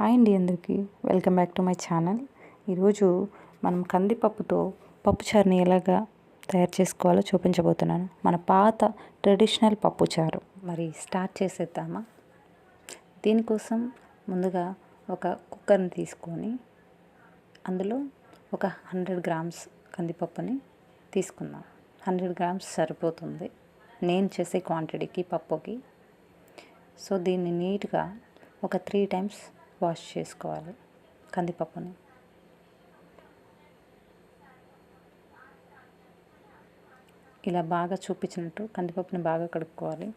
Hi అండి అందరికీ. Welcome back to my channel. ఈరోజు మనం కందిపప్పుతో పప్పుచారుని ఎలాగా తయారు చేసుకోవాలో చూపించబోతున్నాను. మన పాత ట్రెడిషనల్ పప్పుచారు మరి స్టార్ట్ చేసేద్దామా? దీనికోసం ముందుగా ఒక కుక్కర్ని తీసుకొని అందులో ఒక హండ్రెడ్ గ్రామ్స్ కందిపప్పుని తీసుకుందాం. హండ్రెడ్ గ్రామ్స్ సరిపోతుంది. నేను చేసే క్వాంటిటీకి పప్పుకి. సో దీన్ని నీట్గా ఒక త్రీ టైమ్స్ వాష్ చేసుకోవాలి కందిపప్పుని. ఇలా బాగా చూపించినట్టు కందిపప్పుని బాగా కడుక్కోవాలి.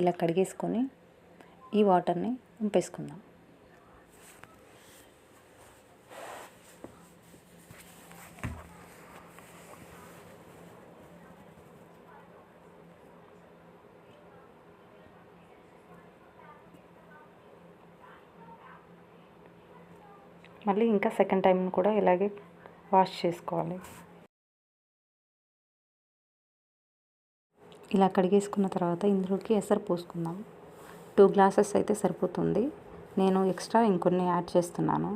ఇలా కడిగేసుకొని ఈ వాటర్ని ఉంపేసుకుందాం. మళ్ళీ ఇంకా సెకండ్ టైం కూడా ఇలాగే వాష్ చేసుకోవాలి. ఇలా కడిగేసుకున్న తర్వాత ఇందులోకి ఎసరు పోసుకుందాం. టూ గ్లాసెస్ అయితే సరిపోతుంది. నేను ఎక్స్ట్రా ఇంకొన్ని యాడ్ చేస్తున్నాను.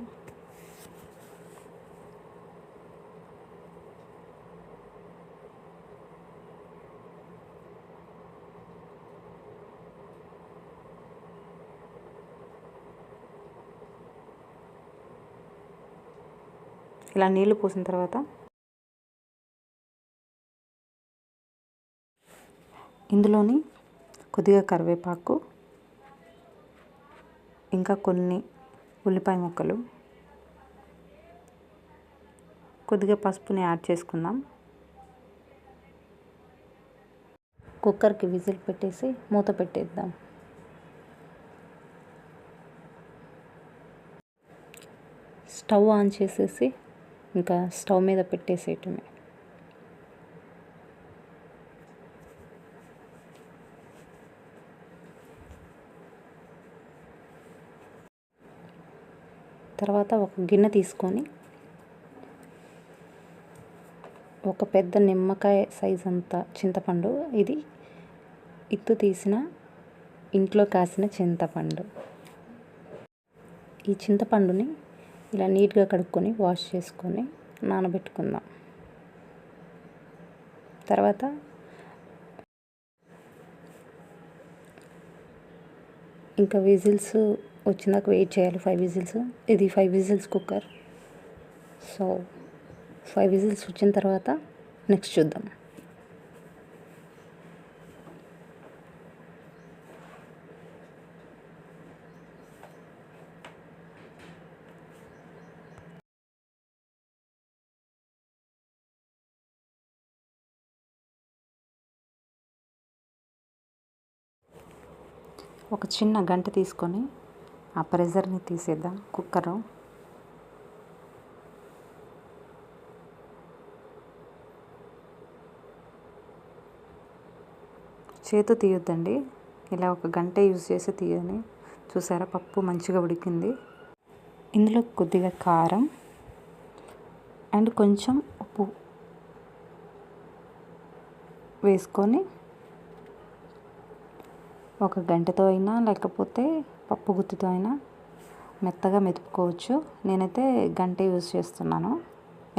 ఇలా నీళ్ళు పోసిన తర్వాత ఇందులోని కొద్దిగా కరివేపాకు ఇంకా కొన్ని ఉల్లిపాయ ముక్కలు కొద్దిగా పసుపుని యాడ్ చేసుకుందాం. కుక్కర్కి విజిల్ పెట్టేసి మూత పెట్టేద్దాం. స్టవ్ ఆన్ చేసేసి ఇంకా స్టవ్ మీద పెట్టేసేయటమే. తర్వాత ఒక గిన్నె తీసుకొని ఒక పెద్ద నిమ్మకాయ సైజ్ అంత చింతపండు ఇది ఇత్తు తీసిన ఇంట్లో కాసిన చింతపండు. ఈ చింతపండుని ఇలా నీట్గా కడుక్కొని వాష్ చేసుకొని నానబెట్టుకుందాం. తర్వాత ఇంకా విజిల్స్ వచ్చినాక వెయిట్ చేయాలి. Five whistles. ఇది five whistles cooker. So five whistles వచ్చిన తర్వాత నెక్స్ట్ చూద్దాం. ఒక చిన్న గంట తీసుకొని ఆ ప్రెజర్ని తీసేద్దాం కుక్కర్. చేతు తీయొద్దండి. ఇలా ఒక గంట యూజ్ చేసి తీయని. చూసారా? పప్పు మంచిగా ఉడికింది. ఇందులో కొద్దిగా కారం అండ్ కొంచెం ఉప్పు వేసుకొని ఒక గంటతో అయినా లేకపోతే పప్పు గుత్తితో అయినా మెత్తగా మెతుపుకోవచ్చు నేనైతే గంట యూజ్ చేస్తున్నాను.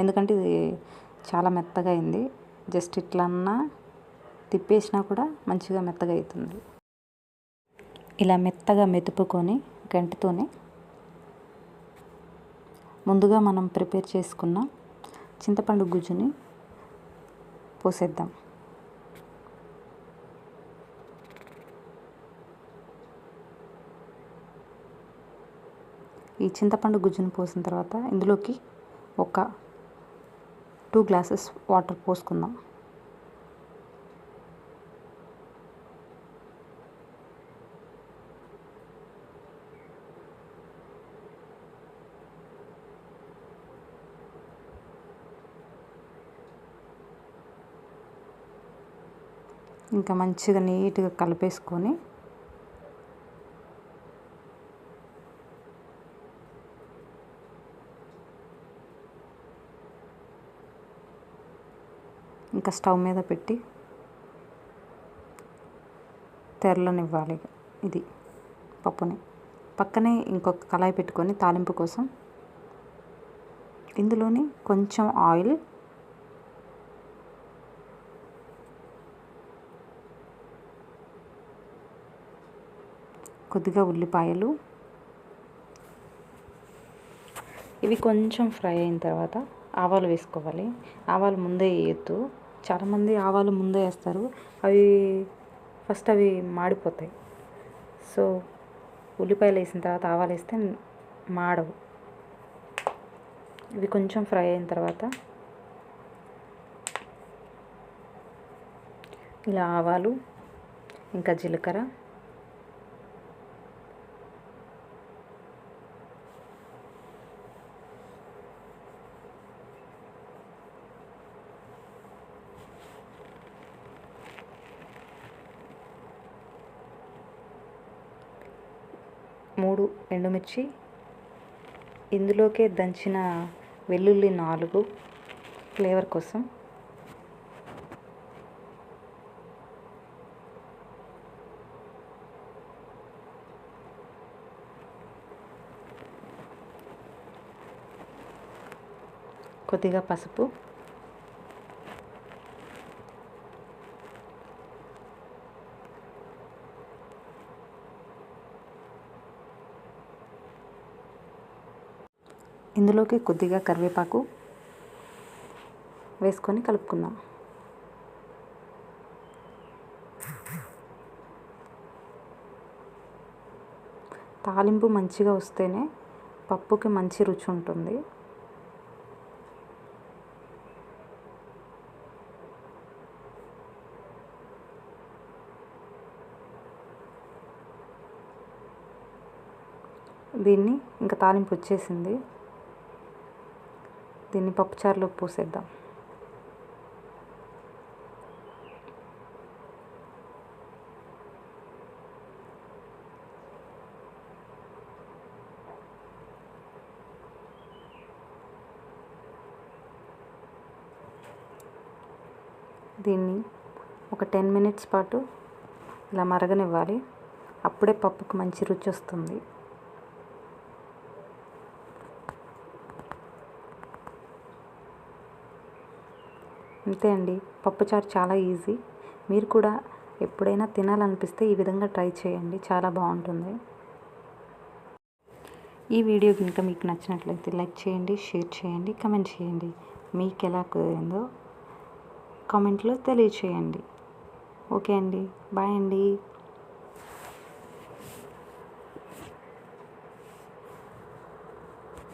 ఎందుకంటే ఇది చాలా మెత్తగా అయింది. జస్ట్ ఇట్లన్నా తిప్పేసినా కూడా మంచిగా మెత్తగా అవుతుంది ఇలా మెత్తగా మెతుపుకొని గంటతోనే ముందుగా మనం ప్రిపేర్ చేసుకున్న చింతపండు గుజ్జుని పోసేద్దాం. ఈ చింతపండు గుజ్జును పోసిన తర్వాత ఇందులోకి ఒక టూ గ్లాసెస్ వాటర్ పోసుకుందాం. ఇంకా మంచిగా నీట్గా కలిపేసుకొని ఇంకా స్టవ్ మీద పెట్టి తెరలనివ్వాలి ఇది పప్పుని. పక్కనే ఇంకొక కళాయి పెట్టుకొని తాలింపు కోసం ఇందులోని కొంచెం ఆయిల్ కొద్దిగా ఉల్లిపాయలు. ఇవి కొంచెం ఫ్రై అయిన తర్వాత ఆవాలు వేసుకోవాలి. ఆవాలు ముందే వేయొద్దు. చాలామంది ఆవాలు ముందే వేస్తారు. అవి ఫస్ట్ అవి మాడిపోతాయి. సో ఉల్లిపాయలు వేసిన తర్వాత ఆవాలు వేస్తే మాడవు. ఇవి కొంచెం ఫ్రై అయిన తర్వాత ఇలా ఆవాలు ఇంకా జీలకర్ర మూడు ఎండుమిర్చి ఇందులోకే దంచిన వెల్లుల్లి నాలుగు ఫ్లేవర్ కోసం. కొద్దిగా పసుపు. ఇందులోకి కొద్దిగా కరివేపాకు వేసుకొని కలుపుకుందాం. తాలింపు మంచిగా వస్తేనే పప్పుకి మంచి రుచి ఉంటుంది. దీన్ని ఇంకా తాలింపు వచ్చేసింది. దీన్ని పప్పుచారులో పోసేద్దాం. దీన్ని ఒక టెన్ మినిట్స్ పాటు ఇలా మరగనివ్వాలి. అప్పుడే పప్పుకు మంచి రుచి వస్తుంది. అంతే అండి. పప్పుచారు చాలా ఈజీ. మీరు కూడా ఎప్పుడైనా తినాలనిపిస్తే ఈ విధంగా ట్రై చేయండి. చాలా బాగుంటుంది. ఈ వీడియో కనుక మీకు నచ్చినట్లయితే లైక్ చేయండి షేర్ చేయండి కమెంట్ చేయండి. మీకు ఎలా కుదిరిందో కామెంట్లో తెలియచేయండి. ఓకే అండి. బాయ్ అండి.